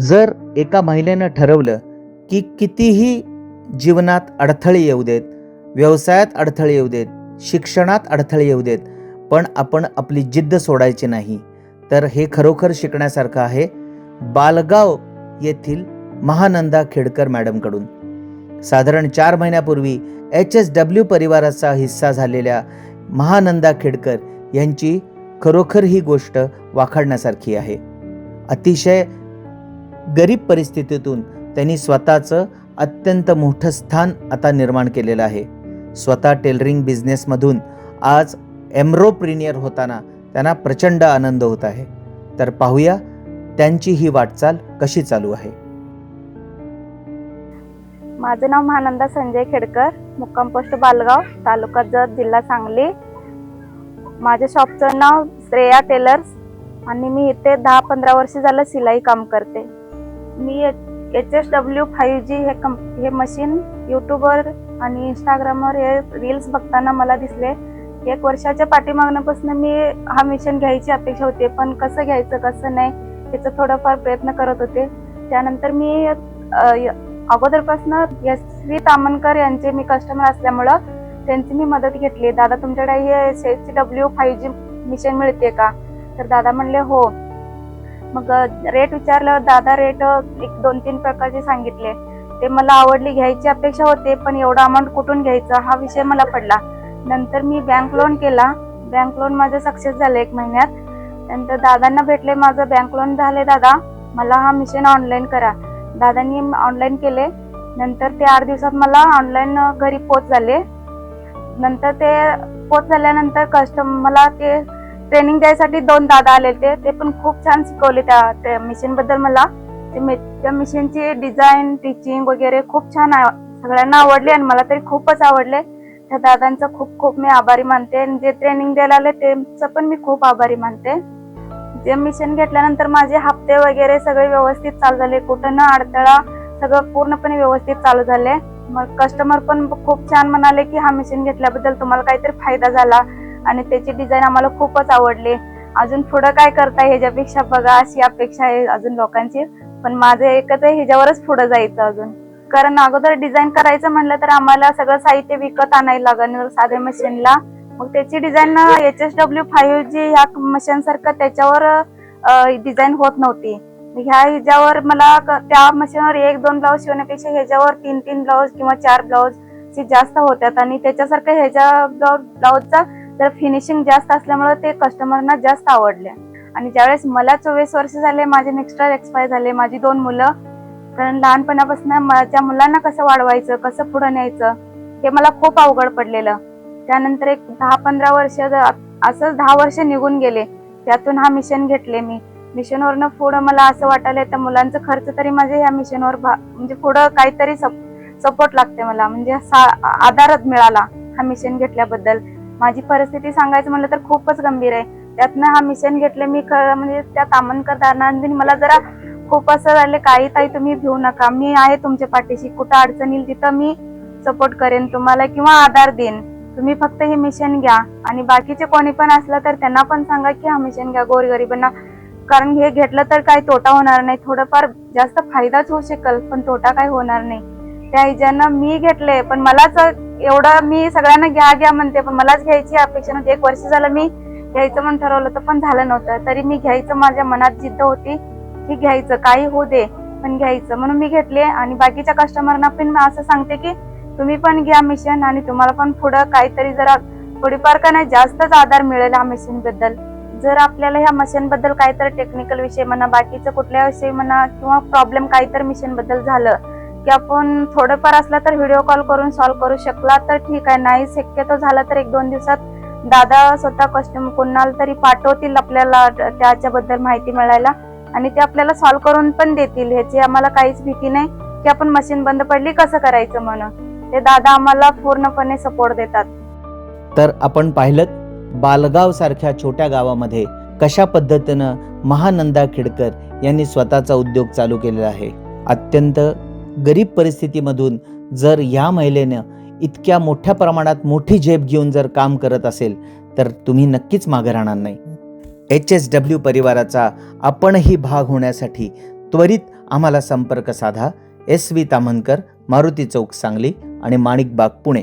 जर एका महिलेनं ठरवलं की कितीही जीवनात अडथळे येऊ देत व्यवसायात अडथळे येऊ देत शिक्षणात अडथळे येऊ देत पण आपण आपली जिद्द सोडायची नाही तर हे खरोखर शिकण्यासारखं आहे बालगाव येथील महानंदा खेडकर मॅडमकडून. साधारण चार महिन्यापूर्वी एच एस डब्ल्यू परिवाराचा हिस्सा झालेल्या महानंदा खेडकर यांची खरोखर ही गोष्ट वाखाडण्यासारखी आहे. अतिशय गरीब परिस्थितीतून त्यांनी स्वतःचं अत्यंत मोठं स्थान आता निर्माण केलेलं आहे. स्वतः टेलरिंग बिझनेसमधून आज एम्ब्रोप्रिनियर होताना त्यांना प्रचंड आनंद होत आहे. तर पाहूया त्यांची ही वाटचाल कशी चालू आहे? माझं नाव महानंदा संजय खेडकर मुक्काम पोस्ट बालगाव तालुका जत जिल्हा सांगली. माझ्या शॉपचं नाव श्रेया टेलर्स आणि मी इथे दहा पंधरा वर्ष झालं सिलाई काम करते. मी H S W five G हे कम हे मशीन यूट्यूबवर आणि इंस्टाग्रामवर हे रील्स बघताना मला दिसले. एक वर्षाच्या पाठीमागण्यापासून मी हा मिशन घ्यायची अपेक्षा होती पण कसं घ्यायचं कसं नाही याचा थोडाफार प्रयत्न करत होते. त्यानंतर मी य- अगोदरपासून एस व्ही तामणकर यांचे मी कस्टमर असल्यामुळं त्यांची मी मदत घेतली. दादा तुमच्याकडे हे H W five G machine मिळते का? तर दादा म्हणले हो. मग रेट विचारल्यावर दादा रेट एक दोन तीन प्रकारचे सांगितले. ते मला आवडली घ्यायची अपेक्षा होते पण एवढा अमाऊंट कुठून घ्यायचा? हा विषय मला पडला. नंतर मी बँक लोन केला. बँक लोन माझं सक्सेस झालं एक महिन्यात. नंतर दादांना भेटले माझं बँक लोन झाले दादा. मला हा मिशन ऑनलाईन करा. दादांनी ऑनलाईन केले. नंतर ते आठ दिवसात मला ऑनलाईन घरी पोच झाले. नंतर ते पोच झाल्यानंतर कस्टम मला ते ट्रेनिंग द्यायसाठी दोन दादा आले ते ते पण खूप छान शिकवले त्या त्या मिशनबद्दल मला. ते त्या मिशनची डिझाईन टीचिंग वगैरे खूप छान सगळ्यांना आवडले आणि मला तरी खूपच आवडले. त्या दादांचा खूप खूप मी आभारी मानते. आणि जे ट्रेनिंग द्यायला आले त्यांचं पण मी खूप आभारी मानते. जे मिशन घेतल्यानंतर माझे हप्ते वगैरे सगळे व्यवस्थित चालू झाले. कुठं न अडथळा सगळं पूर्णपणे व्यवस्थित चालू झाले. मग कस्टमर पण खूप छान म्हणाले की हा मिशन घेतल्याबद्दल तुम्हाला काहीतरी फायदा झाला. आणि त्याची डिझाईन आम्हाला खूपच आवडली. अजून पुढं काय करताय ह्याच्यापेक्षा बघा अशी अपेक्षा आहे अजून लोकांची. पण माझं एकच आहे ह्याच्यावरच पुढं जायचं अजून. कारण अगोदर डिझाईन करायचं म्हणलं तर आम्हाला सगळं साहित्य विकत आणायला लागणार साध्या मशीनला मग त्याची design H S W five G ह्या मशीन सारखं त्याच्यावर डिझाईन होत नव्हती. ह्या ह्याच्यावर मला त्या मशीनवर एक दोन ब्लाऊज शिवण्यापेक्षा ह्याच्यावर तीन तीन ब्लाऊज किंवा चार ब्लाऊज ची जास्त होत्यात. आणि त्याच्यासारखं ह्याच्या ब्लाऊजचा तर फिनिशिंग जास्त असल्यामुळे ते कस्टमरना जास्त आवडले. आणि ज्यावेळेस मला चोवीस वर्ष झाले माझे मिस्टर एक्सपायर झाले माझी दोन मुलं कारण लहानपणापासून माझ्या मुलांना कसं वाढवायचं कसं पुढं न्यायचं हे मला खूप अवघड पडलेलं. त्यानंतर एक दहा पंधरा वर्ष असंच दहा वर्ष निघून गेले. त्यातून हा मिशन घेतले मी. मिशनवरनं पुढं मला असं वाटायला तर मुलांचा खर्च तरी माझे ह्या मिशनवर भा- म्हणजे पुढं काहीतरी सपोर्ट लागते मला. म्हणजे आधारच मिळाला हा मिशन घेतल्याबद्दल. माझी परिस्थिती सांगायचं म्हणलं तर खूपच गंभीर आहे. त्यातनं हा मिशन घेतले मी खरं म्हणजे त्या तामणकर दादांनी मला जरा खूप असं झाले काही ताई तुम्ही भिवू नका. मी आहे तुमच्या पाठीशी. कुठं अडचण येईल तिथं मी सपोर्ट करेन तुम्हाला किंवा आधार देईन. तुम्ही फक्त हे मिशन घ्या. आणि बाकीचे कोणी पण असलं तर त्यांना पण सांगा की हा मिशन घ्या गोरगरिबांना. कारण हे घेतलं तर काही तोटा होणार नाही. थोडंफार जास्त फायदाच होऊ शकेल पण तोटा काही होणार नाही. त्या हिजानं मी घेतले पण मलाच एवढं मी सगळ्यांना घ्या घ्या म्हणते पण मलाच घ्यायची अपेक्षा नव्हती. एक वर्ष झालं मी घ्यायचं म्हणून ठरवलं तर पण झालं नव्हतं. तरी मी घ्यायचं माझ्या मनात जिद्द होती की घ्यायचं काही होऊ दे पण घ्यायचं. म्हणून मी घेतले आणि बाकीच्या कस्टमरना पण मी असं सांगते की तुम्ही पण घ्या मिशन आणि तुम्हाला पण पुढं काहीतरी जरा थोडीफार का नाही जास्तच आधार मिळेल हा मशीन बद्दल. जर आपल्याला ह्या मशीन बद्दल काहीतरी टेक्निकल विषय म्हणा बाकीचं कुठल्या विषयी म्हणा किंवा प्रॉब्लेम काहीतरी मिशनबद्दल झालं की आपण थोडंफार असलं तर व्हिडिओ कॉल करून सॉल्व्ह करू शकला तर ठीक आहे. नाही शक्यतो झाला तर एक दोन दिवसात दादा स्वतः कस्टमर कोणाला तरी पाठवतील आपल्याला त्याच्याबद्दल माहिती मिळायला आणि ते आपल्याला सॉल्व्ह करून पण देतील. ह्याची आम्हाला काहीच भीती नाही की आपण मशीन बंद पडली कसं करायचं म्हणून. ते दादा आम्हाला पूर्णपणे सपोर्ट देतात. तर आपण पाहिलं बालगाव सारख्या छोट्या गावामध्ये कशा पद्धतीनं महानंदा खेडकर यांनी स्वतःचा उद्योग चालू केलेला आहे. अत्यंत गरीब परिस्थितीमधून जर या महिलेनं इतक्या मोठ्या प्रमाणात मोठी झेप घेऊन जर काम करत असेल तर तुम्ही नक्कीच मागे राहणार नाही. एच एस डब्ल्यू परिवाराचा आपणही भाग होण्यासाठी त्वरित आम्हाला संपर्क साधा. एस व्ही ताम्हनकर मारुती चौक सांगली आणि माणिकबाग पुणे.